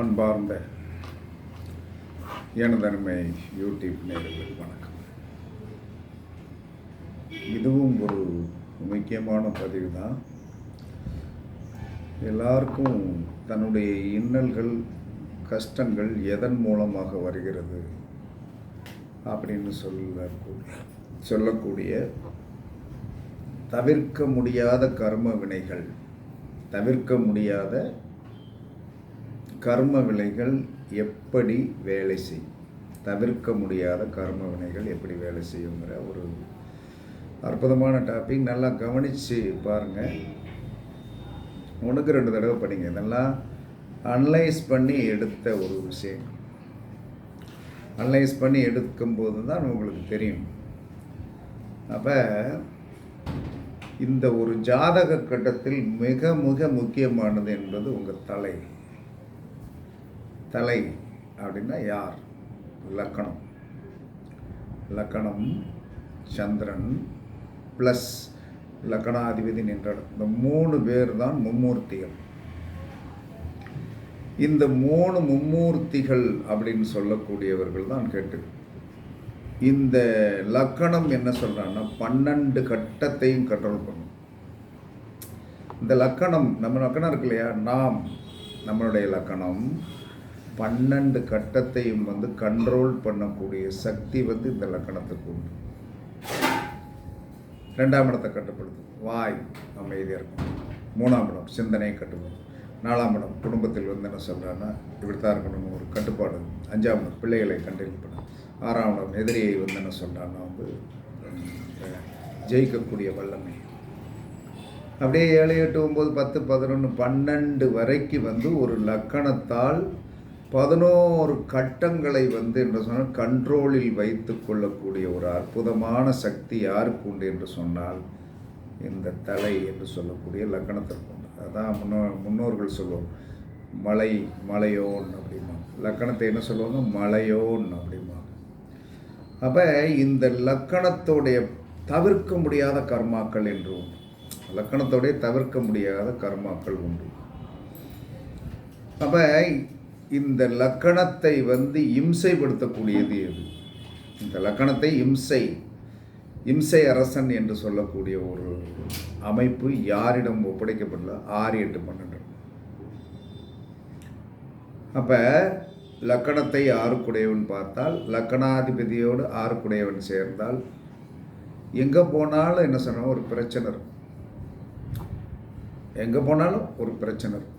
அன்பார்ந்த எனதன்மை யூடியூப் நேரில் வணக்கம். இதுவும் ஒரு முக்கியமான பதிவு தான். எல்லாருக்கும் தன்னுடைய இன்னல்கள் கஷ்டங்கள் எதன் மூலமாக வருகிறது அப்படின்னு சொல்லக்கூடிய சொல்லக்கூடிய தவிர்க்க முடியாத கர்ம வினைகள் தவிர்க்க முடியாத கர்ம வினைகள் எப்படி வேலை செய்யும் தவிர்க்க முடியாத கர்ம வினைகள் எப்படி வேலை செய்யுங்கிற ஒரு அற்புதமான டாபிக் நல்லா கவனித்து பாருங்கள் ஒன்றுக்கு ரெண்டு தடவை படிங்க. இதெல்லாம் அனலைஸ் பண்ணி எடுத்த ஒரு விஷயம். அனலைஸ் பண்ணி எடுக்கும்போது தான் உங்களுக்கு தெரியும். அப்போ இந்த ஒரு ஜாதக கட்டத்தில் மிக மிக முக்கியமானது என்பது உங்கள் தலை. தலை அப்படின்னா யார்? லக்கணம். லக்கணம் சந்திரன் ப்ளஸ் லக்கணாதிபதி நின்ற இந்த மூணு பேர் தான் மும்மூர்த்திகள். இந்த மூணு மும்மூர்த்திகள் அப்படின்னு சொல்லக்கூடியவர்கள் தான் கேட்டு. இந்த லக்கணம் என்ன சொல்கிறான்னா பன்னெண்டு கட்டத்தையும் கண்ட்ரோல் பண்ணும். இந்த லக்கணம் நம்ம லக்கணம் இருக்கு இல்லையா? நாம் நம்மளுடைய லக்கணம் பன்னெண்டு கட்டத்தையும் வந்து கண்ட்ரோல் பண்ணக்கூடிய சக்தி வந்து இந்த லக்கணத்துக்கு உண்டு. ரெண்டாம் இடத்தை கட்டுப்படுத்தும் வாய் அமைதியாக இருக்கும். மூணாம் இடம் சிந்தனையை கட்டுப்படுத்தும் நாலாம் இடம் குடும்பத்தில் வந்து என்ன சொல்கிறான்னா இப்படி தான் இருக்கணும் ஒரு கட்டுப்பாடு. அஞ்சாம் இடம் பிள்ளைகளை கண்டில் பண்ண ஆறாம் இடம் எதிரியை வந்து என்ன சொல்கிறான்னா வந்து ஜெயிக்கக்கூடிய வல்லமை. அப்படியே ஏழு எட்டு ஒம்பது பத்து பதினொன்று பன்னெண்டு வரைக்கும் வந்து ஒரு லக்கணத்தால் பதினோரு கட்டங்களை வந்து என்று சொன்னால் கண்ட்ரோலில் வைத்து கொள்ளக்கூடிய ஒரு அற்புதமான சக்தி யாருக்கு உண்டு என்று சொன்னால் இந்த தலை என்று சொல்லக்கூடிய லக்கணத்திற்கு உண்டு. அதான் முன்னோ முன்னோர்கள் சொல்லுவோம். மலை மலையோன் அப்படிமா லக்கணத்தை என்ன சொல்லுவாங்க? மலையோன் அப்படிமா அப்போ இந்த லக்கணத்தோடைய தவிர்க்க முடியாத கர்மாக்கள் என்று உண்டு. லக்கணத்தோடைய தவிர்க்க முடியாத கர்மாக்கள் உண்டு. அப்போ இந்த லக்கணத்தை வந்து இம்சைப்படுத்தக்கூடியது எது? இந்த லக்கணத்தை இம்சை இம்சை அரசன் என்று சொல்லக்கூடிய ஒரு அமைப்பு யாரிடம் ஒப்படைக்கப்படல? ஆறு எட்டு பன்னெண்டு. அப்போ லக்கணத்தை ஆறுக்குடையவன் பார்த்தால் லக்கணாதிபதியோடு ஆறுக்குடையவன் சேர்ந்தால் எங்கே போனாலும் என்ன சொன்னால் ஒரு பிரச்சனை இருக்கும். எங்கே போனாலும் ஒரு பிரச்சனை இருக்கும்.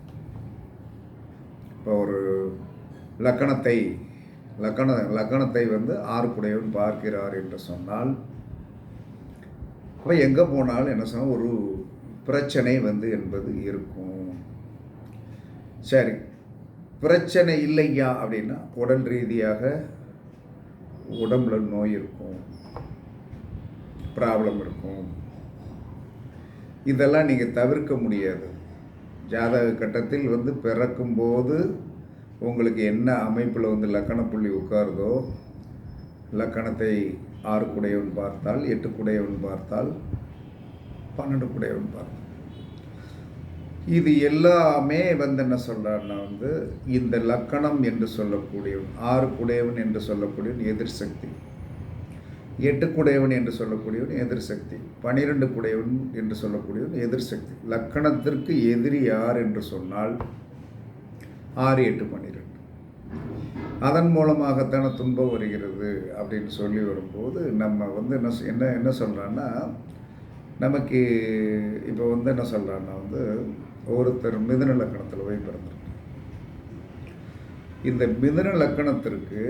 ஒரு லக்கணத்தை லக்கண லக்கணத்தை வந்து ஆறுக்குடையவன் பார்க்கிறார் என்று சொன்னால் அப்போ எங்கே போனாலும் என்ன சொன்னால் ஒரு பிரச்சனை வந்து என்பது இருக்கும். சரி பிரச்சனை இல்லையா அப்படின்னா உடல் ரீதியாக உடம்புல நோய் இருக்கும் ப்ராப்ளம் இருக்கும். இதெல்லாம் நீங்கள் தவிர்க்க முடியாது. ஜாதக கட்டத்தில் வந்து பிறக்கும்போது உங்களுக்கு என்ன அமைப்பில் வந்து லக்கண புள்ளி உட்காருதோ லக்கணத்தை ஆறு குடையவன் பார்த்தால் எட்டு குடையவன் பார்த்தால் பன்னெண்டு குடையவன் பார்த்தால். இது எல்லாமே வந்து என்ன சொல்கிறாருன்னா வந்து இந்த லக்கணம் என்று சொல்லக்கூடியவன் ஆறு குடையவன் என்று சொல்லக்கூடியவன் எதிர்சக்தி எட்டு குடையவன் என்று சொல்லக்கூடியவன் எதிர்சக்தி பனிரெண்டு குடையவன் என்று சொல்லக்கூடியவன் எதிர்சக்தி லக்கணத்திற்கு எதிரி யார் என்று சொன்னால் ஆறு எட்டு பன்னிரெண்டு அதன் மூலமாகத்தான துன்பம் வருகிறது அப்படின்னு சொல்லி வரும்போது நம்ம வந்து என்ன என்ன என்ன சொல்கிறான்னா நமக்கு இப்போ வந்து என்ன சொல்கிறான்னா வந்து ஒருத்தர் மிதன லக்கணத்தில் போய் பிறந்திருக்கு இந்த மிதுன லக்கணத்திற்கு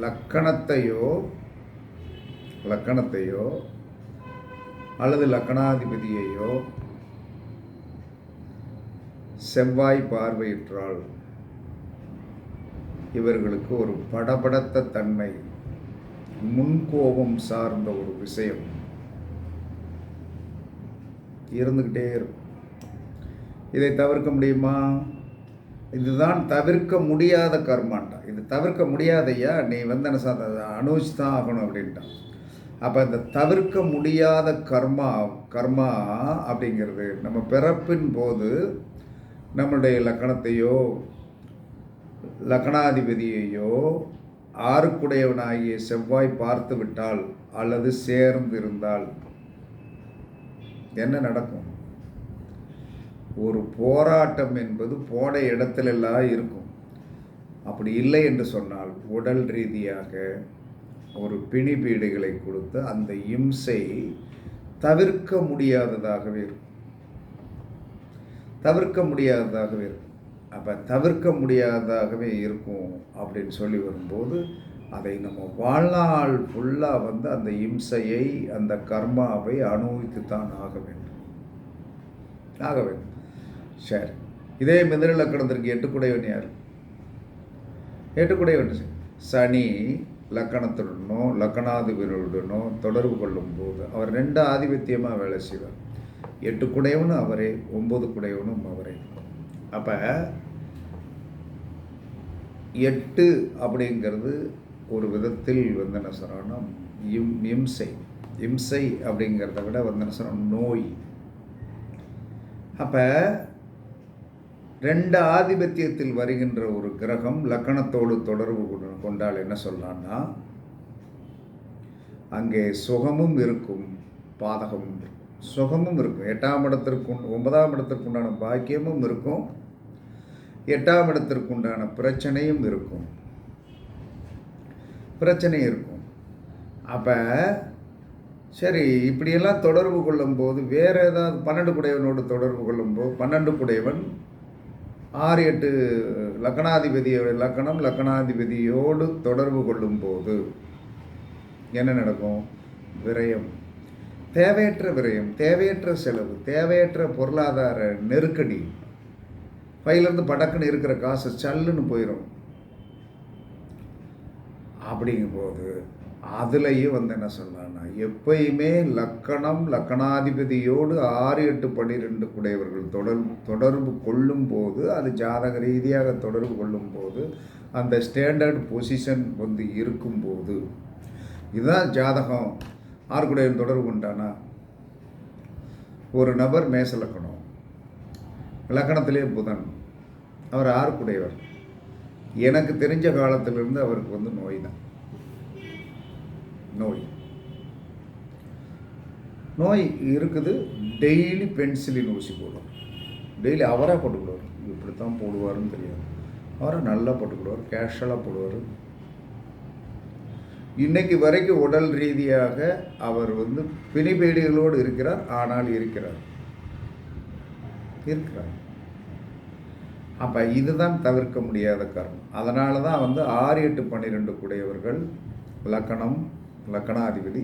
லக்கணத்தையோ லக்கணத்தையோ அல்லது லக்கணாதிபதியையோ செவ்வாய் பார்வையிட்டால் இவர்களுக்கு ஒரு படபடத்த தன்மை முன்கோபம் சார்ந்த ஒரு விஷயம். இருந்துக்கிட்டே இருக்கும். இதை தவிர்க்க முடியுமா? இதுதான் தவிர்க்க முடியாத கர்மாண்டா. இது தவிர்க்க முடியாதையா? நீ வந்து என்ன சார் அனுபவிச்சு தான் ஆகணும் அப்படின்ட்டான். அப்போ இந்த தவிர்க்க முடியாத கர்மா கர்மா அப்படிங்கிறது நம்ம பிறப்பின் போது நம்மளுடைய லக்கணத்தையோ லக்னாதிபதியையோ ஆறுக்குடையவனாகிய செவ்வாய் பார்த்து விட்டால் அல்லது சேர்ந்திருந்தால் என்ன நடக்கும்? ஒரு போராட்டம் என்பது போன இடத்திலெல்லாம் இருக்கும். அப்படி இல்லை என்று சொன்னால் உடல் ரீதியாக ஒரு பிணி பீடைகளை கொடுத்து அந்த இம்சை தவிர்க்க முடியாததாகவே இருக்கும். தவிர்க்க முடியாததாகவே இருக்கும். அப்போ தவிர்க்க முடியாததாகவே இருக்கும் அப்படின்னு சொல்லி வரும்போது அதை நம்ம வாழ்நாள் ஃபுல்லாக வந்து அந்த இம்சையை அந்த கர்மாவை அனுபவித்துத்தான் ஆக வேண்டும். ஆக வேண்டும். சரி. இதே மிதன கிடந்திருக்கு எட்டுக்குடையவன் யார்? எட்டுக்குடையவன் சனி லக்கணத்துடனோ லக்கணாதிபதியுடனோ தொடர்பு கொள்ளும்போது அவர் ரெண்டு ஆதிபத்தியமாக வேலை செய்வார். எட்டு குடையவனும் அவரே ஒம்பது குடையவனும் அவரே. அப்போ எட்டு அப்படிங்கிறது ஒரு விதத்தில் வந்து என்ன சொல்கிறோன்னா இம் இம்சை. இம்சை அப்படிங்கிறத விட வந்து என்ன சொல்கிறோம் நோய். அப்போ ரெண்டு ஆதிபத்தியத்தில் வருகின்ற ஒரு கிரகம் லக்கணத்தோடு தொடர்பு கொண்டால் என்ன சொல்லலாம்னா அங்கே சுகமும் இருக்கும் பாதகமும் இருக்கும். சுகமும் இருக்கும். எட்டாம் இடத்திற்கு ஒன்பதாம் இடத்திற்கு உண்டான பாக்கியமும் இருக்கும். எட்டாம் இடத்திற்கு உண்டான பிரச்சனையும் இருக்கும். பிரச்சனை இருக்கும். அப்போ சரி இப்படியெல்லாம் தொடர்பு கொள்ளும்போது வேறு ஏதாவது பன்னெண்டு குடையவனோடு தொடர்பு கொள்ளும்போது பன்னெண்டு குடையவன் ஆறு எட்டு லக்கணாதிபதியோட லக்கணம் லக்கணாதிபதியோடு தொடர்பு கொள்ளும் போது என்ன நடக்கும்? விரயம். தேவையற்ற விரயம் தேவையற்ற செலவு தேவையற்ற பொருளாதார நெருக்கடி. பையிலேருந்து படக்குன்னு இருக்கிற காசு சல்லுன்னு போயிடும் அப்படிங்கும்போது அதுலேயும் வந்து என்ன சொல்லலாம்னா எப்பயுமே லக்கணம் லக்கணாதிபதியோடு ஆறு எட்டு பன்னிரெண்டு குடையவர்கள் தொடர்பு தொடர்பு கொள்ளும் போது அது ஜாதக ரீதியாக தொடர்பு கொள்ளும் போது அந்த ஸ்டாண்டர்ட் பொசிஷன் வந்து இருக்கும்போது இதுதான் ஜாதகம். ஆறுக்குடையவன் தொடர்பு கொண்டானா? ஒரு நபர் மேச லக்கணம். லக்கணத்திலே புதன். அவர் ஆறுக்குடையவர். எனக்கு தெரிஞ்ச காலத்திலிருந்து அவருக்கு வந்து நோய் தான். நோய். நோய் இருக்குது டெய்லி பென்சிலின் ஊசி போடும் டெய்லி அவராக போட்டுக்கிடுவார். இப்படித்தான் போடுவாருன்னு தெரியாது. அவரை நல்லா போட்டுக்கிடுவார் கேஷுவலாக போடுவார். இன்னைக்கு வரைக்கும் உடல் ரீதியாக அவர் வந்து பிணிபேடிகளோடு இருக்கிறார் ஆனால் இருக்கிறார். இருக்கிறார். அப்போ இதுதான் தவிர்க்க முடியாத காரணம். அதனால தான் வந்து ஆறு எட்டு பன்னிரெண்டு கூடியவர்கள் லக்கணம் லக்கணாதிபதி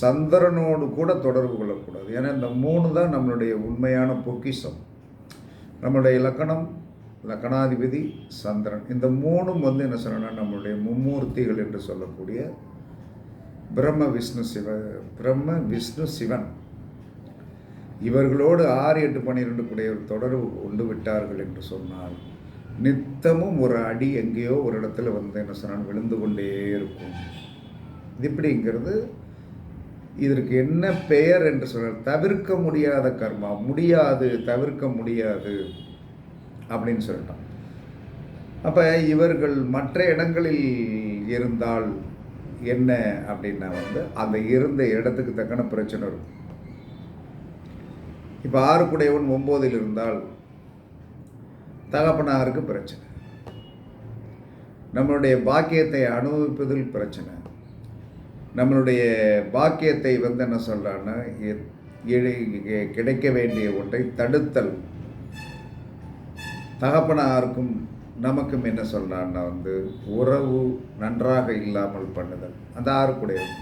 சந்திரனோடு கூட தொடர்பு கொள்ளக்கூடாது. ஏன்னா இந்த மூணு தான் நம்மளுடைய உண்மையான பொக்கிஷம். நம்மளுடைய லக்கணம் லக்கணாதிபதி சந்திரன். இந்த மூணும் வந்து என்ன சொல்லணும்னா நம்மளுடைய மும்மூர்த்திகள் என்று சொல்லக்கூடிய பிரம்ம விஷ்ணு சிவ பிரம்ம விஷ்ணு சிவன். இவர்களோடு ஆறு எட்டு பன்னிரெண்டு கூடியவர் தொடர்பு கொண்டு விட்டார்கள் என்று சொன்னால் நித்தமும் ஒரு அடி எங்கேயோ ஒரு இடத்துல வந்து என்ன சொன்னால் விழுந்து கொண்டே இருக்கும். இது இப்படிங்கிறது இதற்கு என்ன பெயர் என்று சொல்ற தவிர்க்க முடியாத கர்மா முடியாது தவிர்க்க முடியாது அப்படின்னு சொல்லிட்டான். அப்போ இவர்கள் மற்ற இடங்களில் இருந்தால் என்ன அப்படின்னா வந்து அந்த இருந்த இடத்துக்கு தக்கன பிரச்சனை இருக்கும். இப்போ ஆறு குடையவன் ஒம்போதில் இருந்தால் தகப்பனாருக்கு பிரச்சனை. நம்மளுடைய பாக்கியத்தை அனுபவிப்பதில் பிரச்சனை. நம்மளுடைய பாக்கியத்தை வந்து என்ன சொல்கிறான்னா கிடைக்க வேண்டிய ஒன்றை தடுத்தல். தகப்பனாருக்கும் நமக்கும் என்ன சொல்கிறான்னா வந்து உறவு நன்றாக இல்லாமல் பண்ணுதல். அந்த ஆறுக்குடையவன்.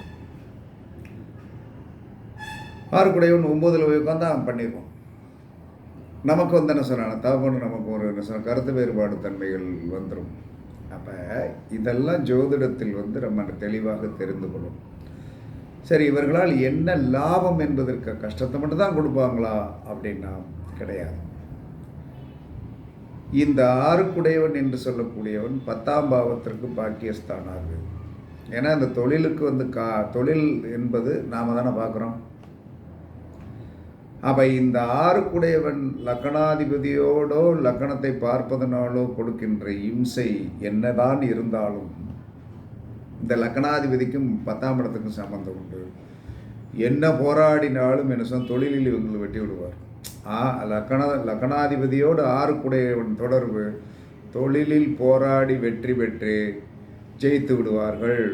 ஆறுக்குடையவன் ஒம்போதில் போய் உட்காந்து அவன் பண்ணிடுவான். நமக்கு வந்து என்ன சொல்கிறான் தகப்பன் நமக்கு ஒரு என்ன சொல்ல கருத்து வேறுபாடு தன்மைகள் வந்துடும் அப்போ இதெல்லாம் ஜோதிடத்தில் வந்து நம்ம தெளிவாக தெரிந்து கொள்ளும் சரி இவர்களால் என்ன லாபம் என்பதற்கு கஷ்டத்தை மட்டும் தான் கொடுப்பாங்களா? அப்படின்னா கிடையாது. இந்த ஆறுக்குடையவன் என்று சொல்லக்கூடியவன் பத்தாம் பாவத்திற்கு பாக்கியஸ்தானாகு. ஏன்னா இந்த தொழிலுக்கு வந்து கா தொழில் என்பது நாம் தானே பார்க்குறோம். அப்போ இந்த ஆறுக்குடையவன் லக்கணாதிபதியோடோ லக்கணத்தை பார்ப்பதனாலோ கொடுக்கின்ற இம்சை என்னதான் இருந்தாலும் இந்த லக்கணாதிபதிக்கும் பத்தாம் இடத்துக்கும் சம்பந்தம் உண்டு. என்ன போராடினாலும் என்ன சொன்ன தொழிலில் இவங்களை வெட்டி விடுவார். ஆ லக்கண லக்கணாதிபதியோடு ஆறுக்குடையவன் தொடர்பு தொழிலில் போராடி வெற்றி பெற்று ஜெயித்து விடுவார்கள்.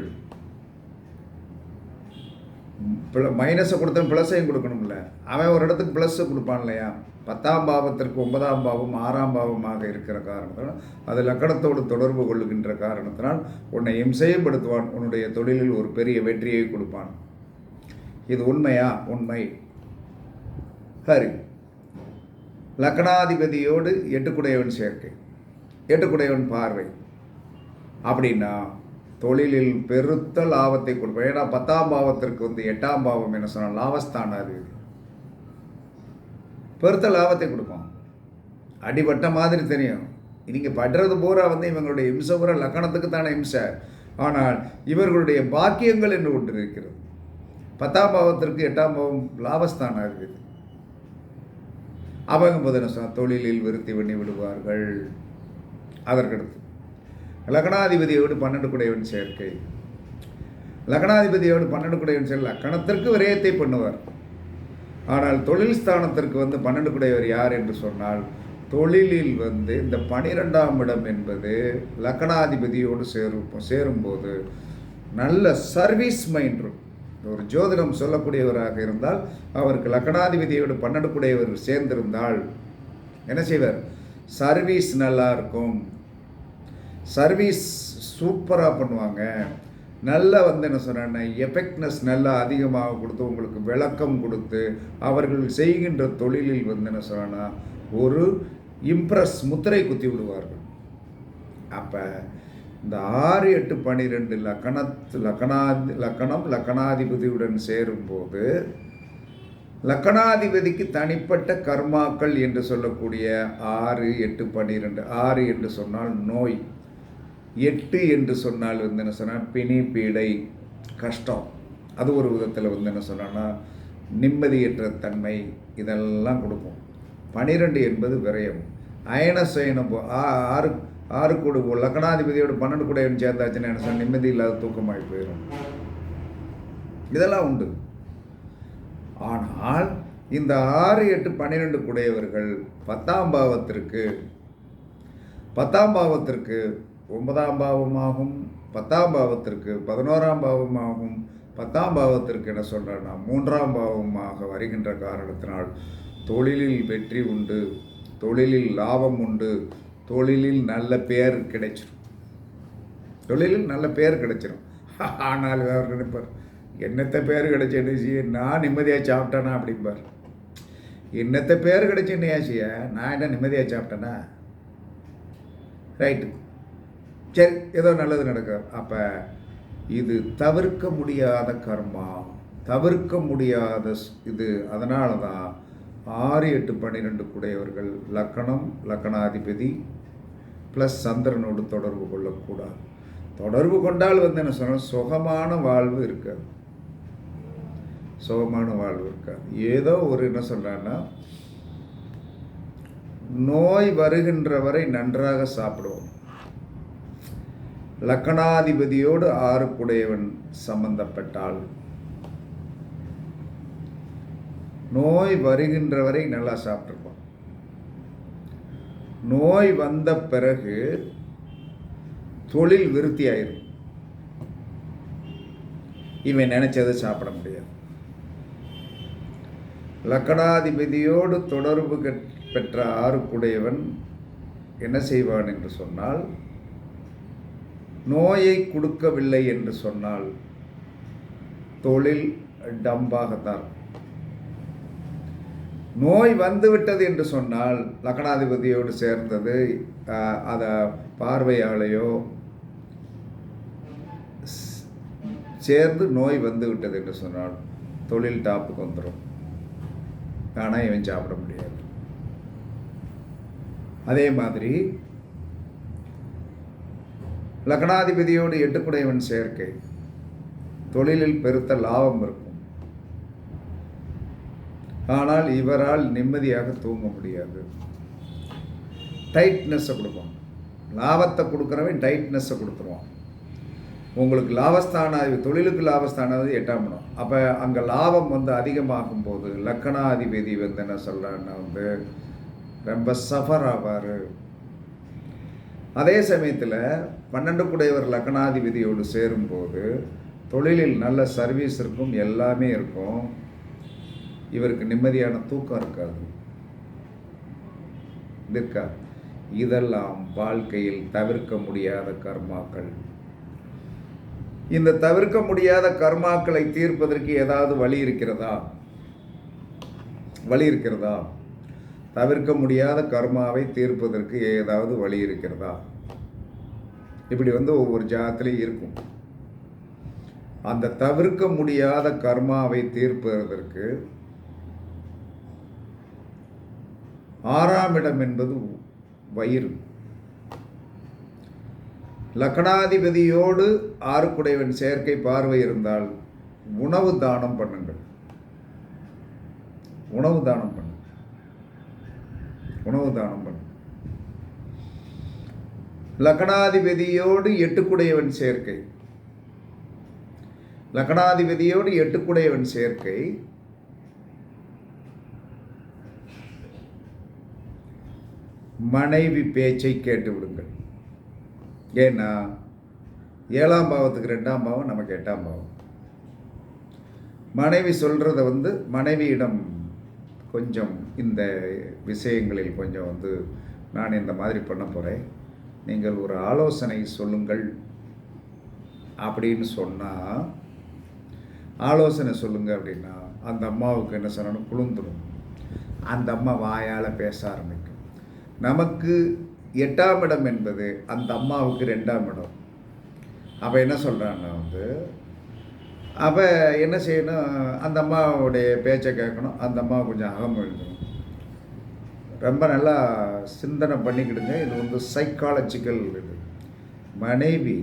மைனஸை கொடுத்தவன் ப்ளஸ்ஸையும் கொடுக்கணும்ல. அவன் ஒரு இடத்துக்கு ப்ளஸ்ஸை கொடுப்பான் இல்லையா? பத்தாம் பாவத்திற்கு ஒன்பதாம் பாவம் ஆறாம் பாவமாக இருக்கிற காரணத்தினால் அது லக்கணத்தோடு தொடர்பு கொள்ளுகின்ற காரணத்தினால் உன்னை இம்சையப்படுத்துவான் உன்னுடைய தொழிலில் ஒரு பெரிய வெற்றியை கொடுப்பான். இது உண்மையா? உண்மை. சரி லக்னாதிபதியோடு எட்டுக்குடையவன் சேர்க்கை எட்டுக்குடையவன் பார்வை. அப்படின்னா தொழிலில் பெருத்த லாபத்தை கொடுப்போம். ஏன்னா பத்தாம் பாவத்திற்கு வந்து எட்டாம் பாவம் என்ன சொன்னால் அறிவு. பெருத்த லாபத்தை கொடுப்போம். அடிபட்ட மாதிரி தெரியும். நீங்கள் படுறது பூரா வந்து இவங்களுடைய இம்சை பூரா லக்கணத்துக்கு தானே இம்சை. ஆனால் இவர்களுடைய பாக்கியங்கள் என்று ஒன்று இருக்கிறது. பத்தாம் பாவத்திற்கு எட்டாம் பாவம் லாபஸ்தானம் இருக்குது அவங்க போது தொழிலில் விருத்தி பண்ணி விடுவார்கள். அதற்கடுத்து லக்னாதிபதியோடு பன்னெண்டு குடையவன் சேர்க்கை லக்னாதிபதியோடு பன்னெண்டு குடையவன் சேர்க்கை லக்கணத்திற்கு விரயத்தை பண்ணுவார். ஆனால் தொழில் ஸ்தானத்திற்கு வந்து பன்னெண்டு குடையவர் யார் என்று சொன்னால் தொழிலில் வந்து இந்த பனிரெண்டாம் இடம் என்பது லக்கணாதிபதியோடு சேரும் சேரும்போது நல்ல சர்வீஸ் மைண்ட் இருக்கும். ஒரு ஜோதிடம் சொல்லக்கூடியவராக இருந்தால் அவருக்கு லக்கணாதிபதியோடு பன்னெண்டு குடையவர் சேர்ந்திருந்தால் என்ன செய்வார்? சர்வீஸ் நல்லா இருக்கும். சர்வீஸ் சூப்பராக பண்ணுவாங்க. நல்லா வந்து என்ன சொன்னேன்னா எஃபெக்ட்னஸ் நல்லா அதிகமாக கொடுத்து உங்களுக்கு விளக்கம் கொடுத்து அவர்கள் செய்கின்ற தொழிலில் வந்து என்ன சொன்னா ஒரு இம்ப்ரெஸ் முத்திரை குத்தி விடுவார்கள். அப்போ இந்த ஆறு எட்டு பன்னிரெண்டு லக்கணத்து லக்கணாதி லக்கணம் லக்கணாதிபதியுடன் சேரும்போது லக்கணாதிபதிக்கு தனிப்பட்ட கர்மாக்கள் என்று சொல்லக்கூடிய ஆறு எட்டு பன்னிரெண்டு ஆறு என்று சொன்னால் நோய். எட்டு என்று சொன்னால் வந்து என்ன சொன்னால் பிணி பீடை கஷ்டம். அது ஒரு விதத்தில் வந்து என்ன சொன்னோன்னா நிம்மதியற்ற தன்மை இதெல்லாம் கொடுக்கும். பனிரெண்டு என்பது விரயம். அயன சயனம் ஆறு ஆறு கூடு லக்கணாதிபதியோட பன்னெண்டு கூட சேர்ந்தாச்சுன்னு என்ன சொன்னால் நிம்மதி இல்லாத தூக்கமாகி போயிடும் இதெல்லாம் உண்டு. ஆனால் இந்த ஆறு எட்டு பன்னிரெண்டு குடையவர்கள் பத்தாம் பாவத்திற்கு பத்தாம் பாவத்திற்கு ஒன்பதாம் பாவமாகும் பத்தாம் பாவத்திற்கு பதினோராம் பாவமாகும் பத்தாம் பாவத்திற்கு என்ன சொல்கிறேன்னா மூன்றாம் பாவமாக வருகின்ற காரணத்தினால் தொழிலில் வெற்றி உண்டு தொழிலில் லாபம் உண்டு தொழிலில் நல்ல பேர் கிடைச்சிடும் தொழிலில் நல்ல பேர் கிடைச்சிடும் ஆனால் அவர் நினைப்பார்? என்னத்த பேர் கிடைச்சிடுச்சு நான் நிம்மதியாக சாப்பிட்டேனா அப்படிம்பார். என்னத்த பேர் கிடைச்சின்னு செய்ய? நான் என்ன நிம்மதியாக சாப்பிட்டேனா? ரைட்டு சரி ஏதோ நல்லது நடக்கும் அப்போ இது தவிர்க்க முடியாத கர்மா தவிர்க்க முடியாத இது. அதனால தான் ஆறு எட்டு பன்னிரெண்டு குடையவர்கள் லக்கணம் லக்கணாதிபதி ப்ளஸ் சந்திரனோடு தொடர்பு கொள்ளக்கூடாது. தொடர்பு கொண்டால் வந்து என்ன சொன்னால் சுகமான வாழ்வு இருக்காது. சுகமான வாழ்வு இருக்காது. ஏதோ ஒரு என்ன சொல்கிறான்னா நோய் வருகின்ற வரை நன்றாக சாப்பிடுவோம். லக்கணாதிபதியோடு ஆறுக்குடையவன் சம்பந்தப்பட்டால் நோய் வருகின்ற வரை நல்லா சாப்பிட்ருப்பான் நோய் வந்த பிறகு தொழில் விருத்தி ஆயிரும் இவன் நினைச்சதை சாப்பிட முடியாது. லக்கணாதிபதியோடு தொடர்பு பெற்ற ஆறுக்குடையவன் என்ன செய்வான் என்று சொன்னால் நோயை கொடுக்கவில்லை என்று சொன்னால் தொழில் டம்பாகத்தான். நோய் வந்துவிட்டது என்று சொன்னால் லக்னாதிபதியோடு சேர்ந்தது அதை பார்வையாளையோ சேர்ந்து நோய் வந்து விட்டது என்று சொன்னால் தொழில் டாப்புக்கு வந்துடும் ஆனால் இவன் சாப்பிட முடியாது. அதே மாதிரி லக்னாதிபதியோடு எட்டுக்குடையவன் சேர்க்கை தொழிலில் பெருத்த லாபம் இருக்கும். ஆனால் இவரால் நிம்மதியாக தூங்க முடியாது. டைட்னஸ்ஸை கொடுப்பான். லாபத்தை கொடுக்குறவன் டைட்னஸ்ஸை கொடுத்துருவான். உங்களுக்கு லாபஸ்தானாதி தொழிலுக்கு லாபஸ்தானாதி எட்டாம் இடம். அப்போ அங்கே லாபம் வந்து அதிகமாகும் போது லக்கணாதிபதி வந்து என்ன சொல்கிறான்னா வந்து ரொம்ப சஃபர் ஆவார். அதே சமயத்தில் பன்னெண்டு குடையவர் லக்கணாதிபதியோடு சேரும்போது தொழிலில் நல்ல சர்வீஸ் இருக்கும் எல்லாமே இருக்கும். இவருக்கு நிம்மதியான தூக்கம் இருக்காது. இருக்கா? இதெல்லாம் வாழ்க்கையில் தவிர்க்க முடியாத கர்மாக்கள். இந்த தவிர்க்க முடியாத கர்மாக்களை தீர்ப்பதற்கு ஏதாவது வழி இருக்கிறதா? வழி இருக்கிறதா? தவிர்க்க முடியாத கர்மாவை தீர்ப்பதற்கு ஏதாவது வழி இருக்கிறதா? இப்படி வந்து ஒவ்வொரு ஜாதத்துலேயும் இருக்கும். அந்த தவிர்க்க முடியாத கர்மாவை தீர்ப்பதற்கு ஆறாம் இடம் என்பது வயிறு. லக்கணாதிபதியோடு ஆறுக்குடையவன் சேர்க்கை பார்வை இருந்தால் உணவு தானம் பண்ணுங்கள். உணவு தானம் பண்ணுங்கள். உணவு தானம் பண்ணு லக்னாதிபதியோடு எட்டுக்குடையவன் சேர்க்கை. லக்னாதிபதியோடு எட்டுக்குடையவன் சேர்க்கை. மனைவி பேச்சை கேட்டு விடுங்கள். ஏன்னா ஏழாம் பாவத்துக்கு ரெண்டாம் பாவம் நமக்கு எட்டாம் பாவம். மனைவி சொல்கிறத வந்து மனைவியிடம் கொஞ்சம் இந்த விஷயங்களில் கொஞ்சம் வந்து நான் இந்த மாதிரி பண்ண போகிறேன் நீங்கள் ஒரு ஆலோசனை சொல்லுங்கள் அப்படின்னு சொன்னால் ஆலோசனை சொல்லுங்கள் அப்படின்னா அந்த அம்மாவுக்கு என்ன சொன்னாலும் குளுந்துடும் அந்த அம்மா வாயால் பேச ஆரம்பிக்கும். நமக்கு எட்டாம் இடம் என்பது அந்த அம்மாவுக்கு ரெண்டாம் இடம். அப்போ என்ன சொல்கிறான்னா வந்து அப்போ என்ன செய்யணும் அந்த அம்மாவுடைய பேச்சை கேட்கணும் அந்த அம்மா கொஞ்சம் அகம் எழுதணும். ரொம்ப நல்லா சிந்தனை பண்ணிக்கிடுங்க. இது வந்து சைக்காலஜிக்கல் இது. மனைவி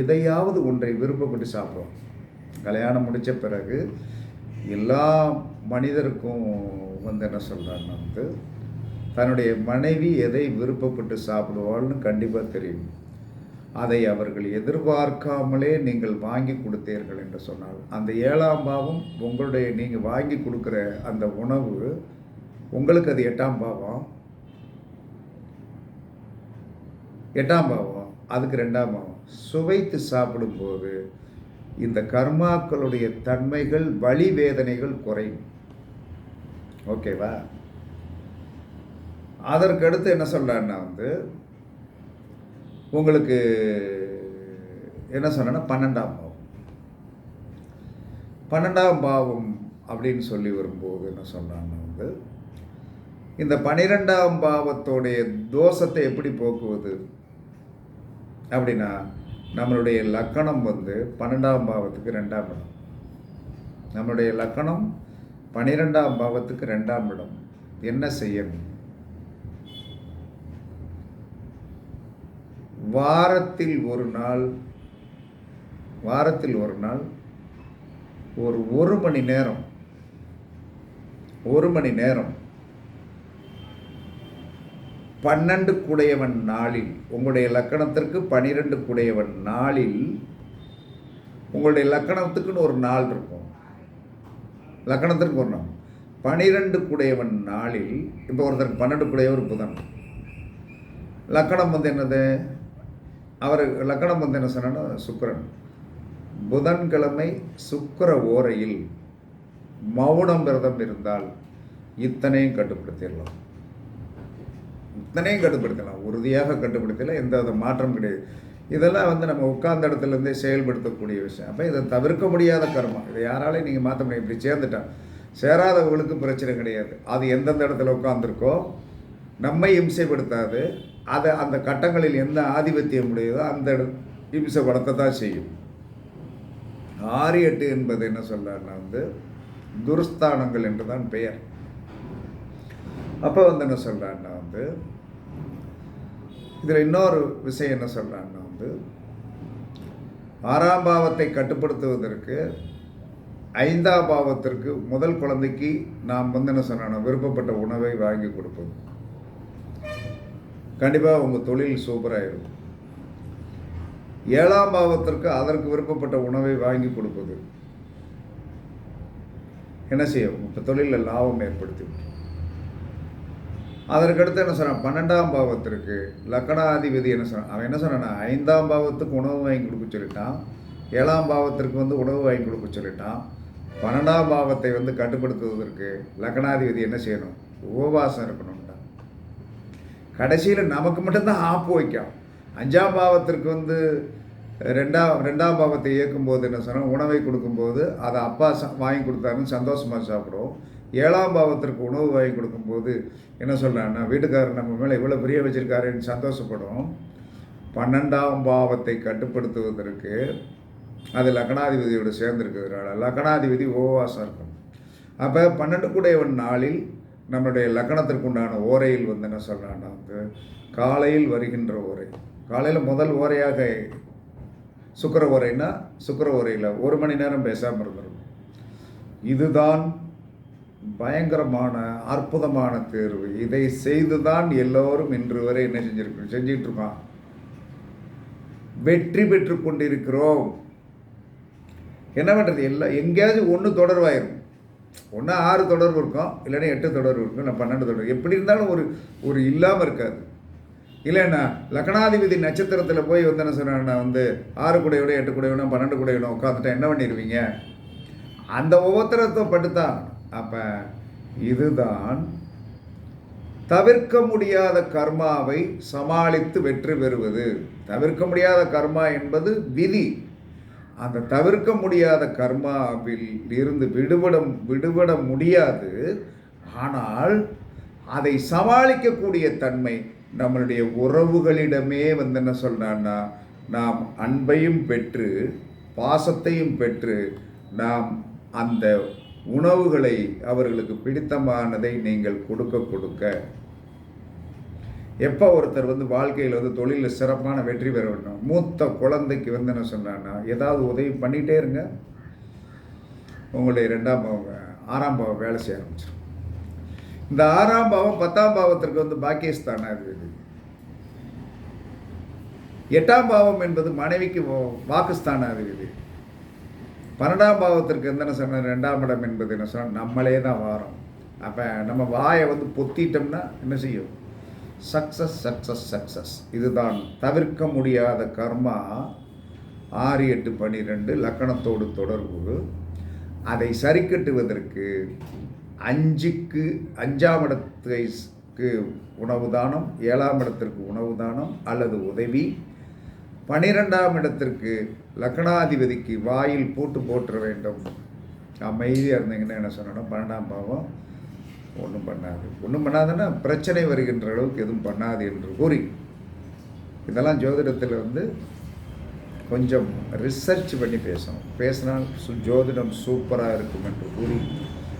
எதையாவது ஒன்றை விருப்பப்பட்டு சாப்பிடுவோம் கல்யாணம் முடித்த பிறகு எல்லா மனிதருக்கும் வந்து என்ன சொல்கிறாங்கன்னா வந்து தன்னுடைய மனைவி எதை விருப்பப்பட்டு சாப்பிடுவாள்னு கண்டிப்பாக தெரியும். அதை அவர்கள் எதிர்பார்க்காமலே நீங்கள் வாங்கி கொடுத்தீர்கள் என்று சொன்னால் அந்த ஏழாம் பாவம் உங்களுடைய நீங்கள் வாங்கி கொடுக்குற அந்த உணவு உங்களுக்கு அது எட்டாம் பாவம். எட்டாம் பாவம் அதுக்கு ரெண்டாம் பாவம். சுவைத்து சாப்பிடும்போது இந்த கர்மாக்களுடைய தன்மைகள் வழி வேதனைகள் குறையும். ஓகேவா? அதற்கடுத்து என்ன சொல்கிறான்னா வந்து உங்களுக்கு என்ன சொன்னேன்னா பன்னெண்டாம் பாவம். பன்னெண்டாம் பாவம் அப்படின்னு சொல்லி வரும்போது என்ன சொன்னான்னா வந்து இந்த பனிரெண்டாம் பாவத்தோடைய தோஷத்தை எப்படி போக்குவது? அப்படின்னா நம்மளுடைய லக்கணம் வந்து பன்னெண்டாம் பாவத்துக்கு ரெண்டாம் இடம். நம்மளுடைய லக்கணம் பனிரெண்டாம் பாவத்துக்கு ரெண்டாம் இடம். என்ன செய்யணும்? வாரத்தில் ஒரு நாள் வாரத்தில் ஒரு நாள் ஒரு ஒரு மணி நேரம் ஒரு மணி நேரம் பன்னெண்டு குடையவன் நாளில் உங்களுடைய லக்கணத்திற்கு பனிரெண்டு குடையவன் நாளில் உங்களுடைய லக்கணத்துக்குன்னு ஒரு நாள் இருக்கும். லக்கணத்திற்கு ஒரு நாள். பனிரெண்டு குடையவன் நாளில் இப்போ ஒருத்தர் பன்னெண்டு குடையவர் புதன். லக்கணம் வந்து என்னது? அவர் லக்கணம் வந்து என்ன சொன்னா சுக்கரன். புதன்கிழமை சுக்கர ஓரையில் மௌனம் விரதம் இருந்தால் இத்தனையும் கட்டுப்படுத்திடலாம். இத்தனையும் கட்டுப்படுத்தலாம். உறுதியாக கட்டுப்படுத்தலாம் எந்த வித மாற்றம் கிடையாது. இதெல்லாம் வந்து நம்ம உட்கார்ந்த இடத்துலேருந்தே செயல்படுத்தக்கூடிய விஷயம். அப்போ இதை தவிர்க்க முடியாத கர்மம் இதை யாராலையும் நீங்கள் மாற்ற முடியும் இப்படி சேர்ந்துட்டான் சேராதவர்களுக்கு பிரச்சனை கிடையாது. அது எந்தெந்த இடத்துல உட்காந்துருக்கோ நம்மை இம்சைப்படுத்தாது. அதை அந்த கட்டங்களில் எந்த ஆதிபத்தியம் உடையதோ அந்த இம்சைப்படுத்த தான் செய்யும். ஆறு எட்டு என்பது என்ன சொல்றாருன்னா வந்து துர்ஸ்தானங்கள் என்று தான் பெயர். அப்போ வந்து என்ன சொல்கிறான்னா வந்து இதில் இன்னொரு விஷயம் என்ன சொல்கிறான்னா வந்து ஆறாம் பாவத்தை கட்டுப்படுத்துவதற்கு ஐந்தாம் பாவத்திற்கு முதல் குழந்தைக்கு நாம் வந்து என்ன சொன்னோம் விருப்பப்பட்ட உணவை வாங்கி கொடுப்பது கண்டிப்பாக உங்கள் தொழில் சூப்பராக இருக்கும் ஏழாம் பாவத்திற்கு அதற்கு விருப்பப்பட்ட உணவை வாங்கி கொடுப்பது. என்ன செய்யும்? இப்போ தொழிலில் லாபம் ஏற்படுத்தி அதற்கடுத்து என்ன சொன்னான்? பன்னெண்டாம் பாவத்திற்கு லக்கணாதிபதி என்ன சொன்னான்? அவன் என்ன சொன்னான்னா ஐந்தாம் பாவத்துக்கு உணவு வாங்கி கொடுக்க சொல்லிட்டான். ஏழாம் பாவத்திற்கு வந்து உணவு வாங்கி கொடுக்க சொல்லிட்டான். பன்னெண்டாம் பாவத்தை வந்து கட்டுப்படுத்துவதற்கு லக்கணாதிபதி என்ன செய்யணும்? உபவாசம் இருக்கணும்டா கடைசியில் நமக்கு மட்டும்தான் ஆப்பு வைக்கும். அஞ்சாம் பாவத்திற்கு வந்து ரெண்டாம் ரெண்டாம் பாவத்தை இயக்கும்போது என்ன சொன்னால் உணவை கொடுக்கும்போது அதை அப்பா ச வாங்கி கொடுத்தாருன்னு சந்தோஷமாக சாப்பிடும். ஏழாம் பாவத்திற்கு உணவு வாங்கி கொடுக்கும்போது என்ன சொல்கிறான்னா வீட்டுக்காரர் நம்ம மேலே இவ்வளோ பிரிய வச்சுருக்காருன்னு சந்தோஷப்படும். பன்னெண்டாம் பாவத்தை கட்டுப்படுத்துவதற்கு அது லக்னாதிபதியோடு சேர்ந்துருக்கிறதுனால லக்னாதிபதி உபவாசம் இருக்கும். அப்போ பன்னெண்டு கூடையவன் நாளில் நம்மளுடைய லக்கணத்திற்குண்டான ஓரையில் வந்து என்ன சொல்கிறான்னா வந்து காலையில் வருகின்ற ஓரை. காலையில் முதல் ஓரையாக சுக்கர ஓரைன்னா சுக்கர ஓரையில் ஒரு மணி நேரம் பேசாமல் இருந்துடும் இதுதான் பயங்கரமான அற்புதமான தேர்வு. இதை செய்துதான் எல்லோரும் இன்று வரை என்ன செஞ்சிருக்கோம் செஞ்சிட்டு வெற்றி பெற்று கொண்டிருக்கிறோம். என்ன பண்ணுறது எல்லாம் எங்கேயாச்சும் ஒன்று தொடர்வாயிரும் ஒன்றா ஆறு தொடர்பு இருக்கும் இல்லைன்னா எட்டு தொடர்பு இருக்கும் இல்லை பன்னெண்டு தொடர்பு எப்படி இருந்தாலும் ஒரு ஒரு இல்லாமல் இருக்காது. இல்லைண்ணா லக்னாதிபதி நட்சத்திரத்தில் போய் வந்து என்ன சொன்னா வந்து ஆறு குடையோட எட்டு குடையோட பன்னெண்டு குடையோட உட்காந்துட்டா என்ன பண்ணிடுவீங்க அந்த ஒவ்வொருத்தரத்தை பட்டுத்தான் அப்போ இதுதான் தவிர்க்க முடியாத கர்மாவை சமாளித்து வெற்றி பெறுவது. தவிர்க்க முடியாத கர்மா என்பது விதி. அந்த தவிர்க்க முடியாத கர்மாவில் இருந்து விடுபட விடுபட முடியாது. ஆனால் அதை சமாளிக்கக்கூடிய தன்மை நம்மளுடைய உறவுகளிடமே வந்து என்ன சொல்கிறான்னா நாம் அன்பையும் பெற்று பாசத்தையும் பெற்று நாம் அந்த உணவுகளை அவர்களுக்கு பிடித்தமானதை நீங்கள் கொடுக்க கொடுக்க. எப்போ ஒருத்தர் வந்து வாழ்க்கையில் வந்து தொழிலில் சிறப்பான வெற்றி பெற வேண்டும்? மூத்த குழந்தைக்கு வந்து என்ன சொன்னான்னா ஏதாவது உதவி பண்ணிகிட்டே இருங்க. உங்களுடைய ரெண்டாம் பாவம் ஆறாம் பாவம் வேலை செய்ய ஆரம்பிச்சிடும் இந்த ஆறாம் பாவம் பத்தாம் பாவத்திற்கு வந்து பாக்கியஸ்தானாக இருக்குது எட்டாம் பாவம் என்பது மனைவிக்கு வாக்குஸ்தானாக இருக்குது பன்னெண்டாம் பாவத்திற்கு என்ன சொன்ன ரெண்டாம் இடம் என்பது என்ன சொன்னால் நம்மளே தான் வாரோம். அப்போ நம்ம வாயை வந்து பொத்திட்டோம்னா என்ன செய்யும்? சக்ஸஸ் சக்ஸஸ் சக்ஸஸ் இதுதான் தவிர்க்க முடியாத கர்மா. ஆறு எட்டு பன்னிரெண்டு லக்கணத்தோடு தொடர்பு. அதை சரிக்கட்டுவதற்கு அஞ்சுக்கு அஞ்சாம் இடத்துக்கு உணவு தானம் ஏழாம் இடத்திற்கு உணவு தானம் அல்லது உதவி. பனிரெண்டாம் இடத்திற்கு லக்னாதிபதிக்கு வாயில் பூட்டு போட்டுற வேண்டும். அமைதியாக இருந்தீங்கன்னா என்ன சொன்னோன்னா பன்னெண்டாம் பாவம் ஒன்றும் பண்ணாது. ஒன்றும் பண்ணாதுன்னா பிரச்சனை வருகின்ற அளவுக்கு எதுவும் பண்ணாது என்று கூறி. இதெல்லாம் ஜோதிடத்தில் வந்து கொஞ்சம் ரிசர்ச் பண்ணி பேசணும். பேசினால் ஜோதிடம் சூப்பராக இருக்கும் என்று கூறி